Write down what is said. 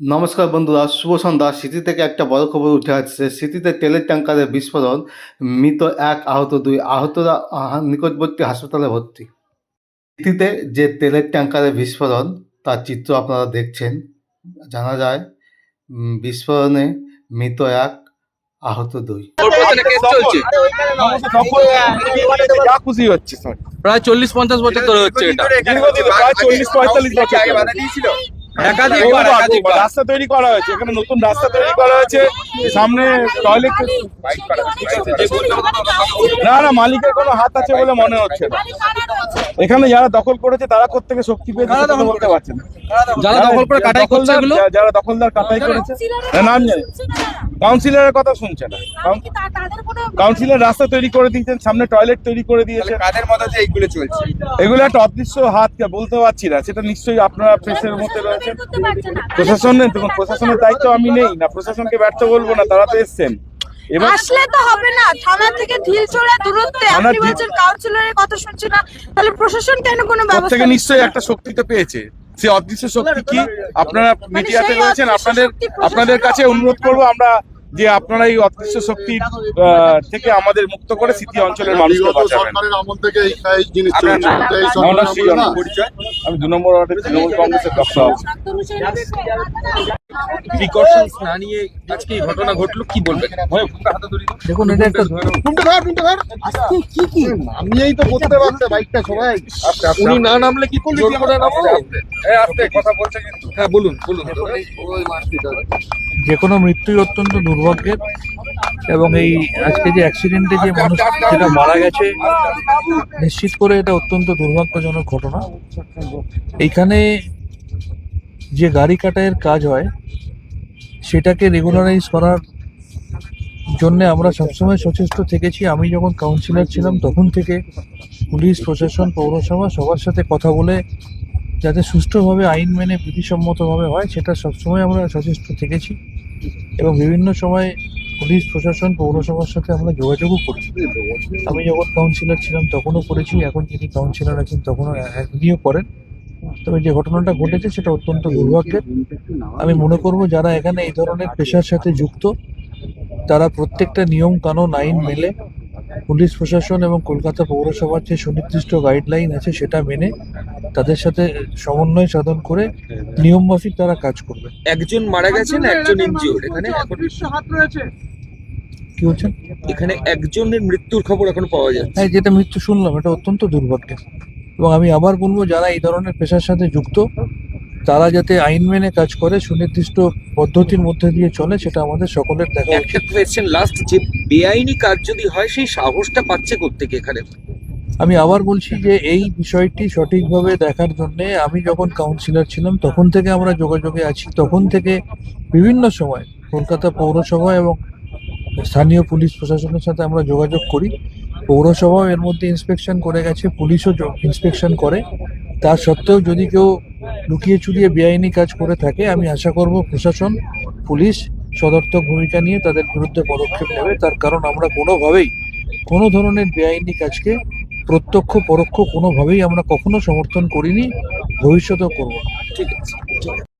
নমস্কার বন্ধুরা শুভ সন্ধ্যা। সিটি থেকে একটা বড় খবর উঠে আসছে। সিটিতে তেলের ট্যাঙ্কারে বিস্ফোরণ মৃত এক আহত দুই আহতরা নিকটবর্তী হাসপাতালে ভর্তি। সিটিতে যে তেলের ট্যাঙ্কারে বিস্ফোরণ তার চিত্র আপনারা দেখছেন। জানা যায় বিস্ফোরণে মৃত এক আহত দুই। খুশি হচ্ছে প্রায় চল্লিশ পঞ্চাশ বছর ধরে হচ্ছে এটা। চল্লিশ পঁয়তাল্লিশ বছর রাস্তা তৈরি করা হয়েছে এখানে নতুন রাস্তা তৈরি করা হয়েছে সামনে টয়লেট না না মালিকের কোনো হাত আছে বলে মনে হচ্ছে না। এখানে যারা দখল করেছে তারা কোথেকে শক্তি পেয়েছে বলতে পারছে না। যারা দখল করে কাটাই করছে দখলদার- যারা দখলদার কাটাই করেছে। না, নাম জানি। কাউন্সিলরের কথা শুনছে না। কাউন- কাউন্সিলর রাস্তা তৈরি করে দিয়েছেন সামনে টয়লেট তৈরি করে দিয়েছে কাদের মদতে এইগুলো চলছে? এগুলো একটা অদৃশ্য হাত বলতে পারছি না সেটা নিশ্চয়ই আপনারা প্রেসের মধ্যে রয়েছেন। প্রশাসনের দেখুন প্রশাসনের দায়িত্ব আমি নেই না প্রশাসনকে ব্যর্থ বলব না তারা তো এসছেন। এবার আসলে তো হবে না থানা থেকে দূরত্বে থানার আপনি বলছেন কাউন্সিলরের কথা শুনছে না তাহলে প্রশাসন কেন কোনো ব্যবস্থা থেকে নিশ্চয়ই একটা শক্তি তো পেয়েছে। সে অদৃশ্য শক্তি কি আপনারা মিডিয়াতে মানে সেই রয়েছেন আপনাদের আপনাদের কাছে অনুরোধ করব আমরা যে আপনারা এই অদৃশ্য শক্তি আহ, থেকে আমাদের মুক্ত করে সিটি অঞ্চলের মানুষকে বাঁচাবেন আমি দু নম্বর ওয়ার্ডের তৃণমূল কংগ্রেসের ডক্টর প্রিকশনস না নিয়ে আজকে এই ঘটনা ঘটলো কি বলবেন দেখুন এটা একটা টুনটু ধর, টুনটু ধর। আস্তে, কি কি? নামিয়েই তো করতে পারছে বাইকটা সবাই। উনি না নামলে কি করলি করে নামো? আস্তে কথা বলছে কিন্তু। হ্যাঁ বলুন বলুন। যে কোনো মৃত্যুই অত্যন্ত দুর্ভাগ্যের এবং এই আজকে যে অ্যাক্সিডেন্টে যে মানুষ যেটা মারা গেছে নিশ্চিত করে এটা অত্যন্ত দুর্ভাগ্যজনক ঘটনা। এইখানে যে গাড়ি কাটাইয়ের কাজ হয়, সেটাকে রেগুলারাইজ করার জন্য আমরা সবসময় সচেষ্ট থেকেছি। আমি যখন কাউন্সিলর ছিলাম, তখন থেকে পুলিশ, প্রশাসন, পৌরসভা সবার সাথে কথা বলে যাতে সুষ্ঠুভাবে আইন মেনে বিধিসম্মতভাবে হয়, সেটা সবসময় আমরা সচেষ্ট থেকেছি এবং বিভিন্ন সময় পুলিশ, প্রশাসন, পৌরসভার সাথে আমরা যোগাযোগও করি আমি যখন কাউন্সিলর ছিলাম, তখনও করেছি। এখন যিনি কাউন্সিলর আছেন, তখনও উনিও করেন। তবে যে ঘটনাটা ঘটেছে সেটা অত্যন্ত দুর্ভাগ্যের। আমি মনে করব যারা এখানে এই ধরনের পেশার সাথে যুক্ত তারা প্রত্যেকটা নিয়ম কানুন আইন মেলে পুলিশ প্রশাসন এবং কলকাতা পৌরসভার যে সুনির্দিষ্ট গাইডলাইন আছে সেটা মেনে তাদের সাথে সমন্বয় সাধন করে নিয়মমাফিক তারা কাজ করবে। একজন মারা গেছেন একজন ইনজিওর্ড এখানে কি বলছেন? এখানে একজনের মৃত্যুর খবর এখন পাওয়া যাচ্ছে। হ্যাঁ যেটা মৃত্যু শুনলাম এটা অত্যন্ত দুর্ভাগ্যের। এবং আমি আবার বলব যারা এই ধরনের পেশার সাথে যুক্ত তারা যাতে আইন মেনে কাজ করে সুনির্দিষ্ট পদ্ধতির মধ্যে দিয়ে চলে সেটা আমাদের সকলের দেখা একটা কোয়েশ্চেন লাস্ট যে বেআইনি কাজ যদি হয় সেই সাহসটা পাচ্ছে কোত্থেকে এখানে? আমি আবার বলছি যে এই বিষয়টি সঠিকভাবে দেখার জন্য আমি যখন কাউন্সিলর ছিলাম তখন থেকে আমরা যোগাযোগে আছি। তখন থেকে বিভিন্ন সময় কলকাতা পৌরসভা এবং স্থানীয় পুলিশ প্রশাসনের সাথে আমরা যোগাযোগ করি। পৌরসভাও এর মধ্যে ইন্সপেকশন করে গেছে, পুলিশও ইন্সপেকশন করে। তা সত্ত্বেও যদি কেউ লুকিয়ে চুরিয়ে বেআইনি কাজ করে থাকে, আমি আশা করব প্রশাসন, পুলিশ সদর্থক ভূমিকা নিয়ে তাদের বিরুদ্ধে পদক্ষেপ নেবে। তার কারণ আমরা কোনোভাবেই, কোনো ধরনের বেআইনি কাজকে প্রত্যক্ষ, পরোক্ষ কোনোভাবেই আমরা কখনো সমর্থন করিনি, ভবিষ্যতেও করব ঠিক আছে।